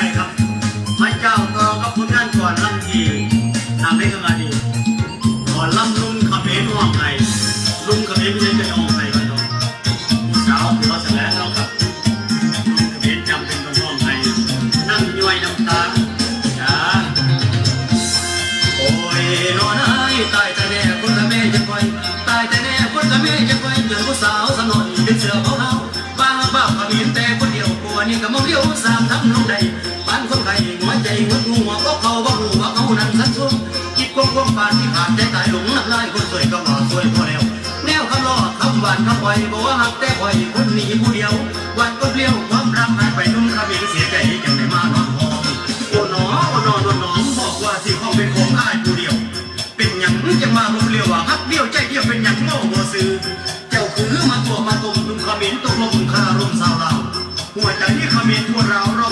ไปครับ พระเจ้าต่อกับผลงานก่อนลำทีนำได้กันมาดีก่อนลำลุงขมิ้นห้องไห้ลุงขมิ้นไม่ใช่จะห้องไห้กันหรอกผู้สาวที่เราแสดงแล้วครับลุงขมิ้นจำเป็นต้องห้องไห้นั่งย้อยน้ำตาจ้าโอ้ยนอนไอ้ตายแต่แน่คนละแม่จะคอยตายแต่แน่คนละแม่จะคอยเหมือนผู้สาวสนนเป็นเสือเบาเฮาบ้าบ้าขมิ้นแต่คน วกลัวนี่ก็มองเลี้ยวสามทำลงใดบ้านคนไข้หัวใจหัวหัวก็เขาบ่หูว่าเขานั่งสันซุ่มคิดควงควงปานที่ขาดใจตายหลงน้ำลายคนสวยก็บ่สวยพอแล้วแนวคำล้อคำหวานคำปล่อยบอกว่าหักแต่ปล่อยคนนี้ผู้เดียววันก็เปลี่ยวความรักหายไปนุ่มขมิ้นเสียใจจังได้มานอนหองโอ้หนอโอ้หนอโอ้หนอบอกว่าสิห้องเป็นของอ้ายผู้เดียว เป็นหยังจะมาลุมเลียวว่าฮักเดียวใจเดียวเป็นหยังโง่บ่ซื้อเจ้าคือมาตัวมาตุ่มลุมขมิ้นตกลงคารมสาวเรา หัวใจที่ขมิ้นทั่วเราเรา